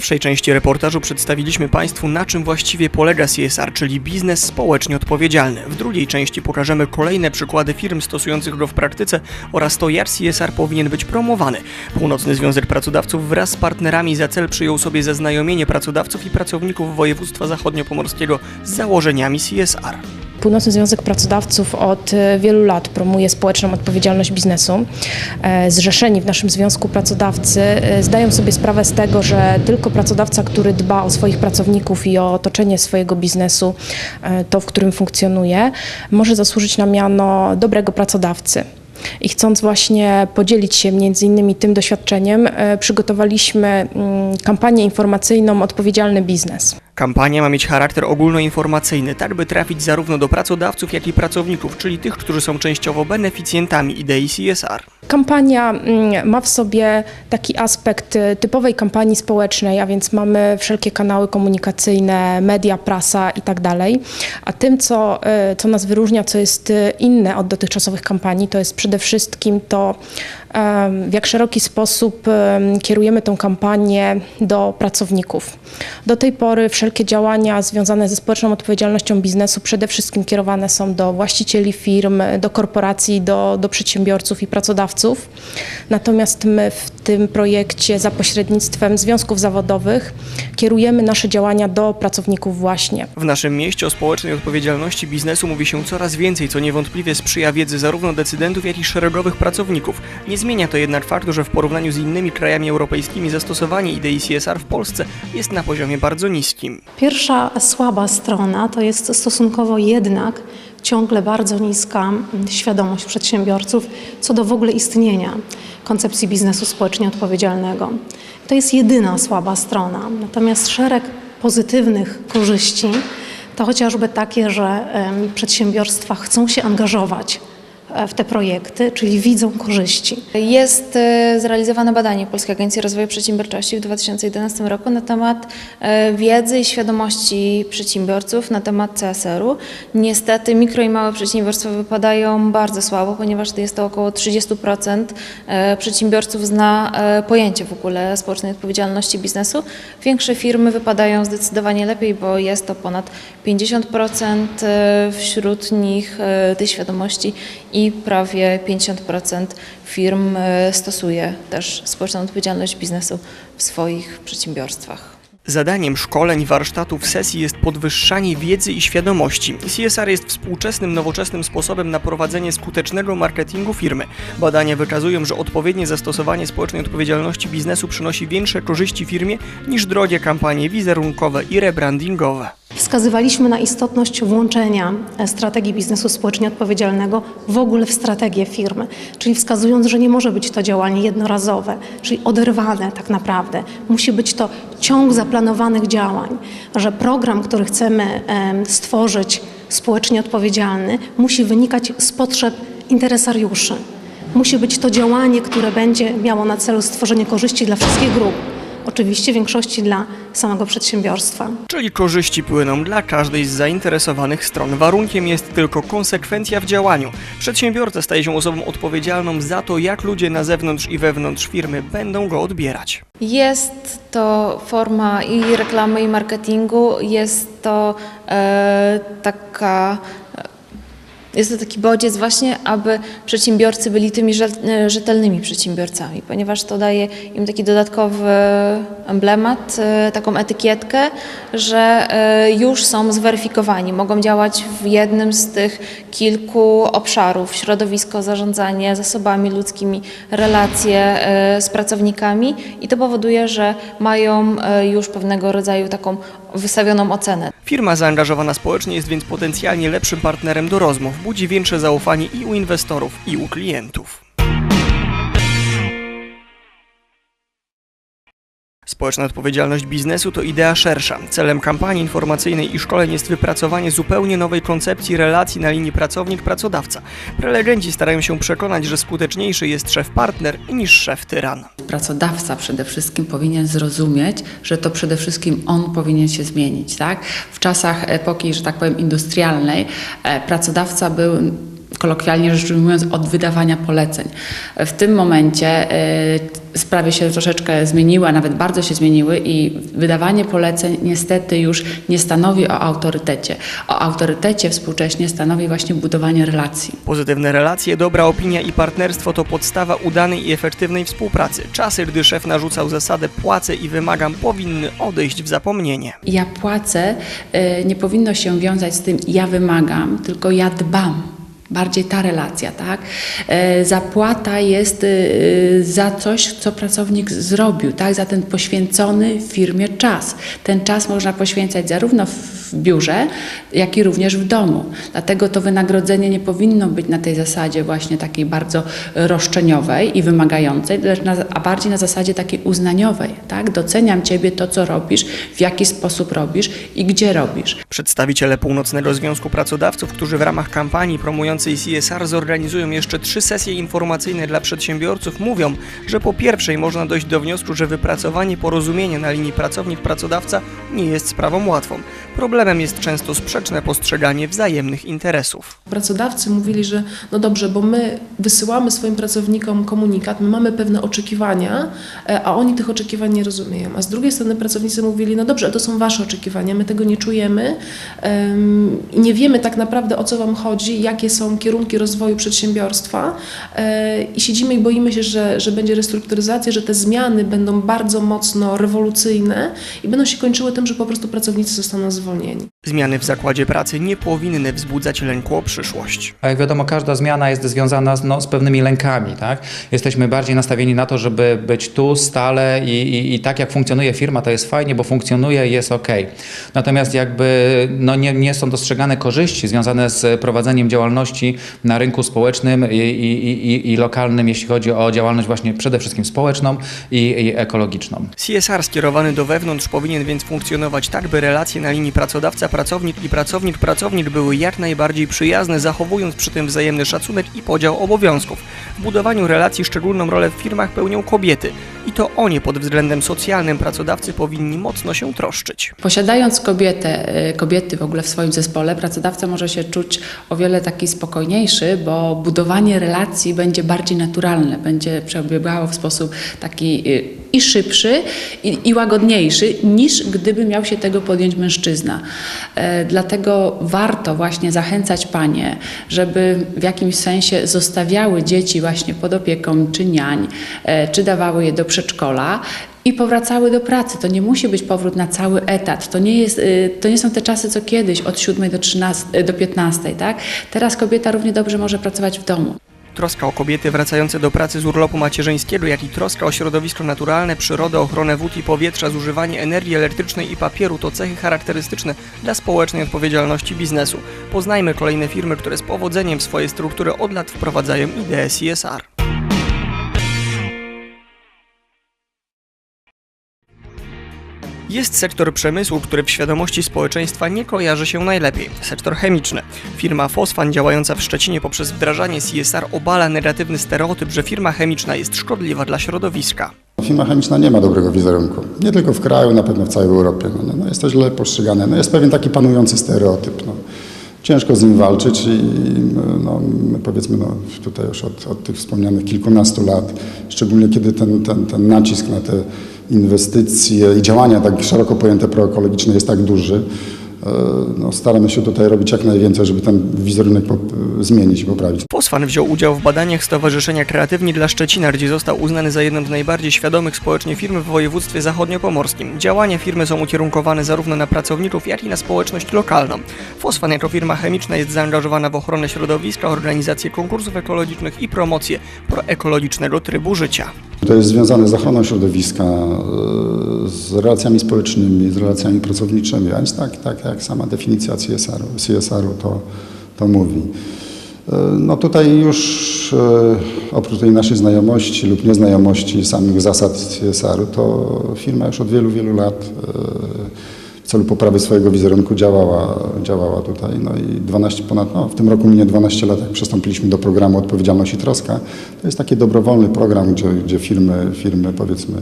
pierwszej części reportażu przedstawiliśmy Państwu, na czym właściwie polega CSR, czyli biznes społecznie odpowiedzialny. W drugiej części pokażemy kolejne przykłady firm stosujących go w praktyce oraz to, jak CSR powinien być promowany. Północny Związek Pracodawców wraz z partnerami za cel przyjął sobie zaznajomienie pracodawców i pracowników województwa zachodniopomorskiego z założeniami CSR. Północny Związek Pracodawców od e, wielu lat promuje społeczną odpowiedzialność biznesu. E, Zrzeszeni w naszym związku pracodawcy e, zdają sobie sprawę z tego, że tylko pracodawca, który dba o swoich pracowników i o otoczenie swojego biznesu, to w którym funkcjonuje, może zasłużyć na miano dobrego pracodawcy. I chcąc właśnie podzielić się między innymi tym doświadczeniem, przygotowaliśmy mm, kampanię informacyjną Odpowiedzialny Biznes. Kampania ma mieć charakter ogólnoinformacyjny, tak by trafić zarówno do pracodawców, jak i pracowników, czyli tych, którzy są częściowo beneficjentami idei CSR. Kampania mm, ma w sobie taki aspekt y, typowej kampanii społecznej, a więc mamy wszelkie kanały komunikacyjne, media, prasa i tak. A tym, co, y, co nas wyróżnia, co jest y, inne od dotychczasowych kampanii, to jest przede wszystkim to, w jak szeroki sposób em, kierujemy tą kampanię do pracowników. Do tej pory wszelkie działania związane ze społeczną odpowiedzialnością biznesu przede wszystkim kierowane są do właścicieli firm, do korporacji, do, do przedsiębiorców i pracodawców. Natomiast my w tym projekcie za pośrednictwem związków zawodowych kierujemy nasze działania do pracowników właśnie. W naszym mieście o społecznej odpowiedzialności biznesu mówi się coraz więcej, co niewątpliwie sprzyja wiedzy zarówno decydentów, jak i szeregowych pracowników. Nie zmienia to jednak faktu, że w porównaniu z innymi krajami europejskimi zastosowanie idei CSR w Polsce jest na poziomie bardzo niskim. Pierwsza słaba strona to jest stosunkowo jednak ciągle bardzo niska mm, świadomość przedsiębiorców co do w ogóle istnienia koncepcji biznesu społecznie odpowiedzialnego. To jest jedyna słaba strona. Natomiast szereg pozytywnych korzyści to chociażby takie, że przedsiębiorstwa chcą się angażować w te projekty, czyli widzą korzyści. Jest e, zrealizowane badanie Polskiej Agencji Rozwoju Przedsiębiorczości w 2011 roku na temat e, wiedzy i świadomości przedsiębiorców na temat CSR-u. Niestety mikro i małe przedsiębiorstwa wypadają bardzo słabo, ponieważ jest to około 30% e, przedsiębiorców zna e, pojęcie w ogóle społecznej odpowiedzialności biznesu. Większe firmy wypadają zdecydowanie lepiej, bo jest to ponad 50% e, wśród nich e, tej świadomości i prawie 50% firm e, stosuje też społeczną odpowiedzialność biznesu w swoich przedsiębiorstwach. Zadaniem szkoleń, warsztatów, sesji jest podwyższanie wiedzy i świadomości. CSR jest współczesnym, nowoczesnym sposobem na prowadzenie skutecznego marketingu firmy. Badania wykazują, że odpowiednie zastosowanie społecznej odpowiedzialności biznesu przynosi większe korzyści firmie niż drogie kampanie wizerunkowe i rebrandingowe. Wskazywaliśmy na istotność włączenia e, strategii biznesu społecznie odpowiedzialnego w ogóle w strategię firmy, czyli wskazując, że nie może być to działanie jednorazowe, czyli oderwane tak naprawdę. Musi być to ciąg zaplanowanych działań, że program, który chcemy em, stworzyć społecznie odpowiedzialny, musi wynikać z potrzeb interesariuszy. Musi być to działanie, które będzie miało na celu stworzenie korzyści dla wszystkich grup. Oczywiście w większości dla samego przedsiębiorstwa. Czyli korzyści płyną dla każdej z zainteresowanych stron. Warunkiem jest tylko konsekwencja w działaniu. Przedsiębiorca staje się osobą odpowiedzialną za to, jak ludzie na zewnątrz i wewnątrz firmy będą go odbierać. Jest to forma i reklamy, i marketingu, jest to e, taka. Jest to taki bodziec właśnie, aby przedsiębiorcy byli tymi e, rzetelnymi przedsiębiorcami, ponieważ to daje im taki dodatkowy emblemat, e, taką etykietkę, że e, już są zweryfikowani, mogą działać w jednym z tych kilku obszarów, środowisko, zarządzanie zasobami ludzkimi, relacje z pracownikami i to powoduje, że mają już pewnego rodzaju taką wystawioną ocenę. Firma zaangażowana społecznie jest więc potencjalnie lepszym partnerem do rozmów, budzi większe zaufanie i u inwestorów, i u klientów. Społeczna odpowiedzialność biznesu to idea szersza. Celem kampanii informacyjnej i szkoleń jest wypracowanie zupełnie nowej koncepcji relacji na linii pracownik-pracodawca. Prelegenci starają się przekonać, że skuteczniejszy jest szef-partner niż szef-tyran. Pracodawca przede wszystkim powinien zrozumieć, że to przede wszystkim on powinien się zmienić. Tak? W czasach epoki, że tak powiem, industrialnej, e, pracodawca był kolokwialnie rzecz ujmując, od wydawania poleceń. W tym momencie y, sprawy się troszeczkę zmieniły, a nawet bardzo się zmieniły i wydawanie poleceń niestety już nie stanowi o autorytety. O autorytecie współcześnie stanowi właśnie budowanie relacji. Pozytywne relacje, dobra opinia i partnerstwo to podstawa udanej i efektywnej współpracy. Czasy, gdy szef narzucał zasadę płacę i wymagam, powinny odejść w zapomnienie. Ja płacę y, nie powinno się wiązać z tym ja wymagam, tylko ja dbam. Bardziej ta relacja, tak? E, Zapłata jest y, za coś, co pracownik zrobił, tak? Za ten poświęcony firmie czas. Ten czas można poświęcać zarówno w biurze, jak i również w domu. Dlatego to wynagrodzenie nie powinno być na tej zasadzie właśnie takiej bardzo roszczeniowej i wymagającej, lecz na, a bardziej na zasadzie takiej uznaniowej, tak? Doceniam Ciebie to, co robisz, w jaki sposób robisz i gdzie robisz. Przedstawiciele Północnego Związku Pracodawców, którzy w ramach kampanii promującej CSR zorganizują jeszcze trzy sesje informacyjne dla przedsiębiorców, mówią, że po pierwszej można dojść do wniosku, że wypracowanie porozumienia na linii pracownik-pracodawca nie jest sprawą łatwą. Problemem jest często sprzeczne postrzeganie wzajemnych interesów. Pracodawcy mówili, że no dobrze, bo my wysyłamy swoim pracownikom komunikat, my mamy pewne oczekiwania, e, a oni tych oczekiwań nie rozumieją. A z drugiej strony pracownicy mówili, no dobrze, to są wasze oczekiwania, my tego nie czujemy em, i nie wiemy tak naprawdę o co wam chodzi, jakie są kierunki rozwoju przedsiębiorstwa e, i siedzimy i boimy się, że, że będzie restrukturyzacja, że te zmiany będą bardzo mocno rewolucyjne i będą się kończyły tym, że po prostu pracownicy zostaną zwolnieni. Zmiany w zakładzie pracy nie powinny wzbudzać lęku o przyszłość. A jak wiadomo, każda zmiana jest związana z, no, z pewnymi lękami. Tak? Jesteśmy bardziej nastawieni na to, żeby być tu stale i, i, i tak jak funkcjonuje firma, to jest fajnie, bo funkcjonuje i jest ok. Natomiast jakby no, nie, nie są dostrzegane korzyści związane z prowadzeniem działalności na rynku społecznym i, i, i, i lokalnym, jeśli chodzi o działalność właśnie przede wszystkim społeczną i ekologiczną. CSR skierowany do wewnątrz powinien więc funkcjonować tak, by relacje na linii pracodawca-pracownik i pracownik-pracownik były jak najbardziej przyjazne, zachowując przy tym wzajemny szacunek i podział obowiązków. W budowaniu relacji szczególną rolę w firmach pełnią kobiety i to o nie pod względem socjalnym pracodawcy powinni mocno się troszczyć. Posiadając kobietę, y, kobiety w ogóle w swoim zespole, pracodawca może się czuć o wiele taki spokojniejszy, bo budowanie relacji będzie bardziej naturalne, będzie przebiegało w sposób taki y, i szybszy, i, i łagodniejszy, niż gdyby miał się tego podjąć mężczyzna. E, Dlatego warto właśnie zachęcać panie, żeby w jakimś sensie zostawiały dzieci właśnie pod opieką czy niań, e, czy dawały je do przedszkola, i powracały do pracy. To nie musi być powrót na cały etat. To nie, jest, y, to nie są te czasy co kiedyś, od 7 do, 13, y, do 15. Tak? Teraz kobieta równie dobrze może pracować w domu. Troska o kobiety wracające do pracy z urlopu macierzyńskiego, jak i troska o środowisko naturalne, przyrodę, ochronę wód i powietrza, zużywanie energii elektrycznej i papieru to cechy charakterystyczne dla społecznej odpowiedzialności biznesu. Poznajmy kolejne firmy, które z powodzeniem w swoje struktury od lat wprowadzają ideę CSR. Jest sektor przemysłu, który w świadomości społeczeństwa nie kojarzy się najlepiej. Sektor chemiczny. Firma Fosfan działająca w Szczecinie poprzez wdrażanie CSR obala negatywny stereotyp, że firma chemiczna jest szkodliwa dla środowiska. Firma chemiczna nie ma dobrego wizerunku. Nie tylko w kraju, na pewno w całej Europie. No, no, no jest to źle postrzegane. No, jest pewien taki panujący stereotyp. No. Ciężko z nim walczyć i no, my powiedzmy no, tutaj już od, od tych wspomnianych kilkunastu lat, szczególnie kiedy ten, ten, ten nacisk na te inwestycje i działania tak szeroko pojęte proekologiczne jest tak duży, e, no, staramy się tutaj robić jak najwięcej, żeby ten wizerunek zmienić i poprawić. Fosfan wziął udział w badaniach Stowarzyszenia Kreatywni dla Szczecina, gdzie został uznany za jedną z najbardziej świadomych społecznie firm w województwie zachodniopomorskim. Działania firmy są ukierunkowane zarówno na pracowników, jak i na społeczność lokalną. Fosfan jako firma chemiczna jest zaangażowana w ochronę środowiska, organizację konkursów ekologicznych i promocję proekologicznego trybu życia. To jest związane z ochroną środowiska, e, z relacjami społecznymi, z relacjami pracowniczymi, a więc tak, tak jak sama definicja CSR-u, CSR-u to, to mówi. E, No tutaj już e, oprócz tej naszej znajomości lub nieznajomości samych zasad CSR-u, to firma już od wielu, wielu lat celu poprawy swojego wizerunku działała, działała tutaj. No i 12 ponad, no w tym roku minie 12 lat, jak przystąpiliśmy do programu Odpowiedzialność i Troska. To jest taki dobrowolny program, gdzie, gdzie firmy, firmy powiedzmy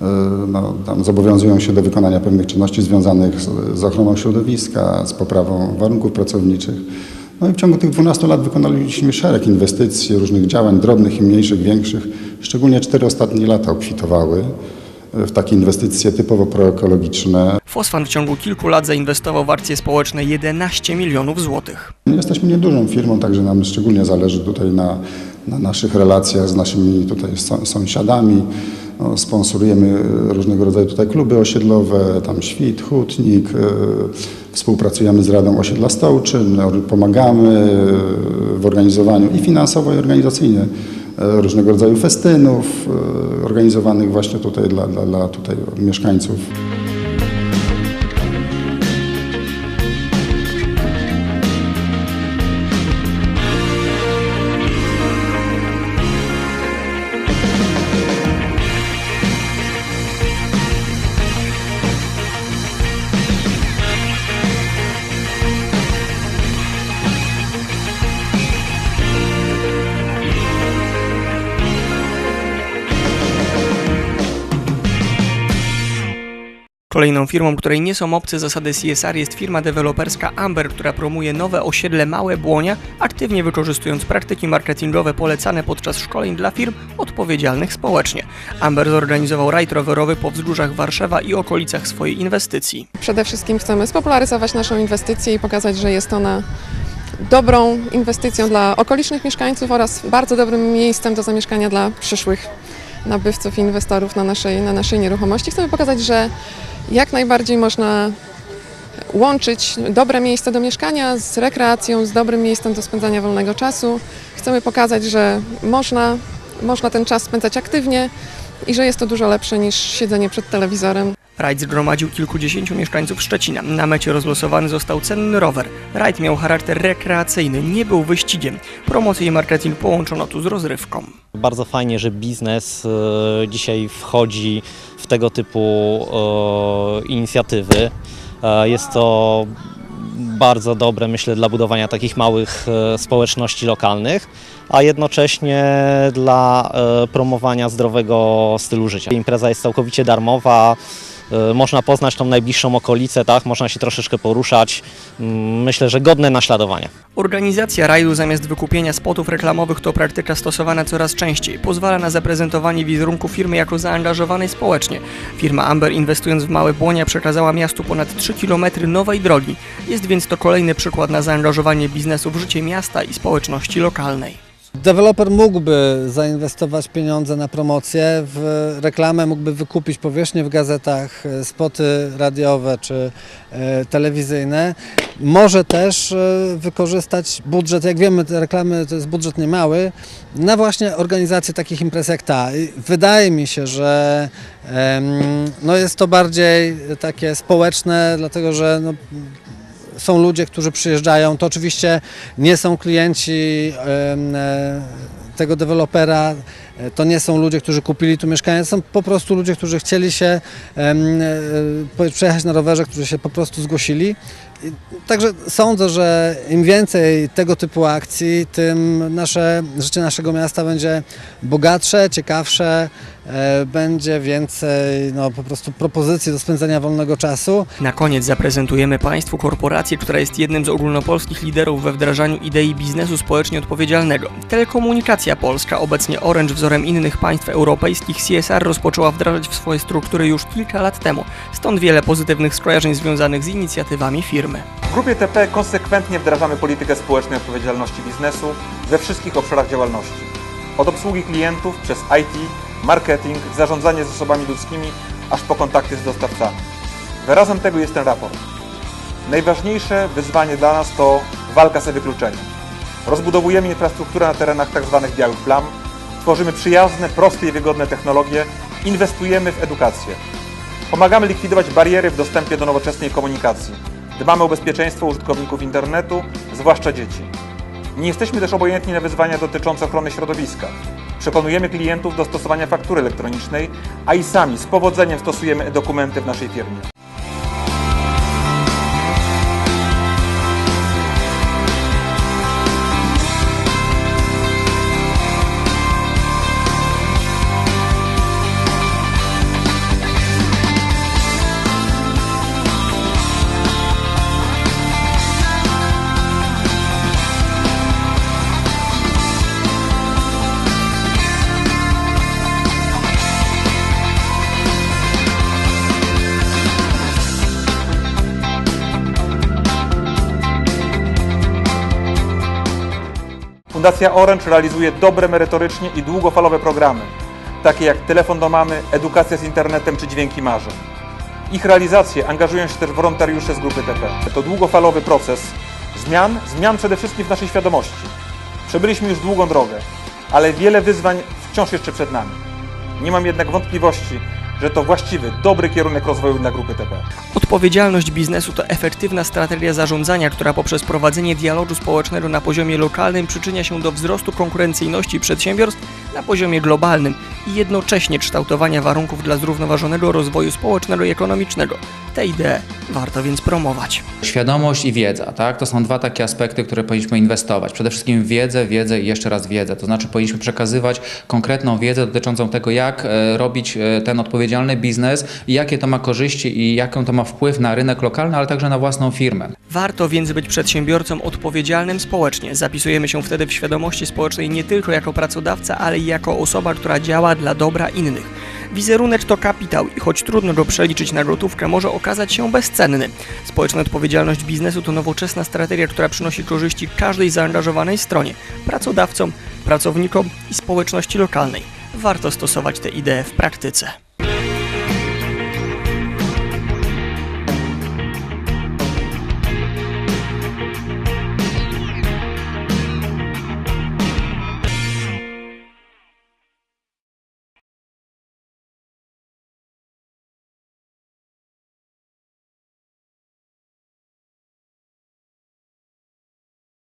e, no, zobowiązują się do wykonania pewnych czynności związanych z, z ochroną środowiska, z poprawą warunków pracowniczych. No i w ciągu tych 12 lat wykonaliśmy szereg inwestycji, różnych działań, drobnych i mniejszych, większych. Szczególnie cztery ostatnie lata obfitowały w takie inwestycje typowo proekologiczne. Fosfan w ciągu kilku lat zainwestował w akcje społeczne 11 milionów złotych. Jesteśmy niedużą firmą, także nam szczególnie zależy tutaj na, na naszych relacjach z naszymi tutaj są- sąsiadami. No, sponsorujemy różnego rodzaju tutaj kluby osiedlowe, tam Świt, Hutnik, e, współpracujemy z Radą Osiedla Stołczyn, pomagamy w organizowaniu i finansowo i organizacyjnie różnego rodzaju festynów e, organizowanych właśnie tutaj dla, dla, dla tutaj mieszkańców. Kolejną firmą, której nie są obce zasady CSR jest firma deweloperska Amber, która promuje nowe osiedle Małe Błonia, aktywnie wykorzystując praktyki marketingowe polecane podczas szkoleń dla firm odpowiedzialnych społecznie. Amber zorganizował rajd rowerowy po wzgórzach Warszawa i okolicach swojej inwestycji. Przede wszystkim chcemy spopularyzować naszą inwestycję i pokazać, że jest ona dobrą inwestycją dla okolicznych mieszkańców oraz bardzo dobrym miejscem do zamieszkania dla przyszłych nabywców i inwestorów na naszej, na naszej nieruchomości. Chcemy pokazać, że jak najbardziej można łączyć dobre miejsce do mieszkania z rekreacją, z dobrym miejscem do spędzania wolnego czasu. Chcemy pokazać, że można, można ten czas spędzać aktywnie i że jest to dużo lepsze niż siedzenie przed telewizorem. Rajd zgromadził kilkudziesięciu mieszkańców Szczecina. Na mecie rozlosowany został cenny rower. Rajd miał charakter rekreacyjny, nie był wyścigiem. Promocję i marketing połączono tu z rozrywką. Bardzo fajnie, że biznes e, dzisiaj wchodzi w tego typu e, inicjatywy. E, Jest to bardzo dobre, myślę, dla budowania takich małych społeczności lokalnych, a jednocześnie dla promowania zdrowego stylu życia. Impreza jest całkowicie darmowa. E, Można poznać tą najbliższą okolicę, tak? można się troszeczkę poruszać. Mm, Myślę, że godne naśladowania. Organizacja rajdu zamiast wykupienia spotów reklamowych to praktyka stosowana coraz częściej. Pozwala na zaprezentowanie wizerunku firmy jako zaangażowanej społecznie. Firma Amber inwestując w Małe Błonia przekazała miastu ponad 3 km nowej drogi. Jest więc to kolejny przykład na zaangażowanie biznesu w życie miasta i społeczności lokalnej. Deweloper mógłby zainwestować pieniądze na promocję, w reklamę mógłby wykupić powierzchnię w gazetach, e, spoty radiowe czy e, telewizyjne. Może też e, wykorzystać budżet, jak wiemy te reklamy to jest budżet niemały, na właśnie organizację takich imprez jak ta. Wydaje mi się, że no jest to bardziej takie społeczne, dlatego że no, są ludzie, którzy przyjeżdżają. To oczywiście nie są klienci e, tego dewelopera, e, to nie są ludzie, którzy kupili tu mieszkanie, to są po prostu ludzie, którzy chcieli się e, przejechać na rowerze, którzy się po prostu zgłosili. Także sądzę, że im więcej tego typu akcji, tym nasze życie naszego miasta będzie bogatsze, ciekawsze, będzie więcej no, po prostu propozycji do spędzania wolnego czasu. Na koniec zaprezentujemy Państwu korporację, która jest jednym z ogólnopolskich liderów we wdrażaniu idei biznesu społecznie odpowiedzialnego. Telekomunikacja Polska, obecnie Orange wzorem innych państw europejskich, CSR rozpoczęła wdrażać w swoje struktury już kilka lat temu. Stąd wiele pozytywnych skojarzeń związanych z inicjatywami firmy. W Grupie TP konsekwentnie wdrażamy politykę społecznej odpowiedzialności biznesu we wszystkich obszarach działalności. Od obsługi klientów przez IT, marketing, zarządzanie zasobami ludzkimi, aż po kontakty z dostawcami. Wyrazem tego jest ten raport. Najważniejsze wyzwanie dla nas to walka z wykluczeniem. Rozbudowujemy infrastrukturę na terenach tzw. białych plam, tworzymy przyjazne, proste i wygodne technologie, inwestujemy w edukację. Pomagamy likwidować bariery w dostępie do nowoczesnej komunikacji. Dbamy o bezpieczeństwo użytkowników internetu, zwłaszcza dzieci. Nie jesteśmy też obojętni na wyzwania dotyczące ochrony środowiska. Przekonujemy klientów do stosowania faktury elektronicznej, a i sami z powodzeniem stosujemy e-dokumenty w naszej firmie. Fundacja Orange realizuje dobre merytorycznie i długofalowe programy, takie jak telefon do mamy, edukacja z internetem czy dźwięki marzeń. Ich realizację angażują się też wolontariusze z grupy TP. To długofalowy proces zmian, zmian przede wszystkim w naszej świadomości. Przebyliśmy już długą drogę, ale wiele wyzwań wciąż jeszcze przed nami. Nie mam jednak wątpliwości, że to właściwy, dobry kierunek rozwoju dla grupy TP. Odpowiedzialność biznesu to efektywna strategia zarządzania, która poprzez prowadzenie dialogu społecznego na poziomie lokalnym przyczynia się do wzrostu konkurencyjności przedsiębiorstw na poziomie globalnym i jednocześnie kształtowania warunków dla zrównoważonego rozwoju społecznego i ekonomicznego. Tę ideę warto więc promować. Świadomość i wiedza, tak? To są dwa takie aspekty, w które powinniśmy inwestować. Przede wszystkim wiedzę, wiedzę i jeszcze raz wiedzę. To znaczy powinniśmy przekazywać konkretną wiedzę dotyczącą tego, jak e, robić e, ten odpowiedzialny biznes jakie to ma korzyści i jaką to ma wpływ na rynek lokalny, ale także na własną firmę. Warto więc być przedsiębiorcą odpowiedzialnym społecznie. Zapisujemy się wtedy w świadomości społecznej nie tylko jako pracodawca, ale i jako osoba, która działa dla dobra innych. Wizerunek to kapitał i choć trudno go przeliczyć na gotówkę, może okazać się bezcenny. Społeczna odpowiedzialność biznesu to nowoczesna strategia, która przynosi korzyści każdej zaangażowanej stronie pracodawcom, pracownikom i społeczności lokalnej. Warto stosować tę ideę w praktyce.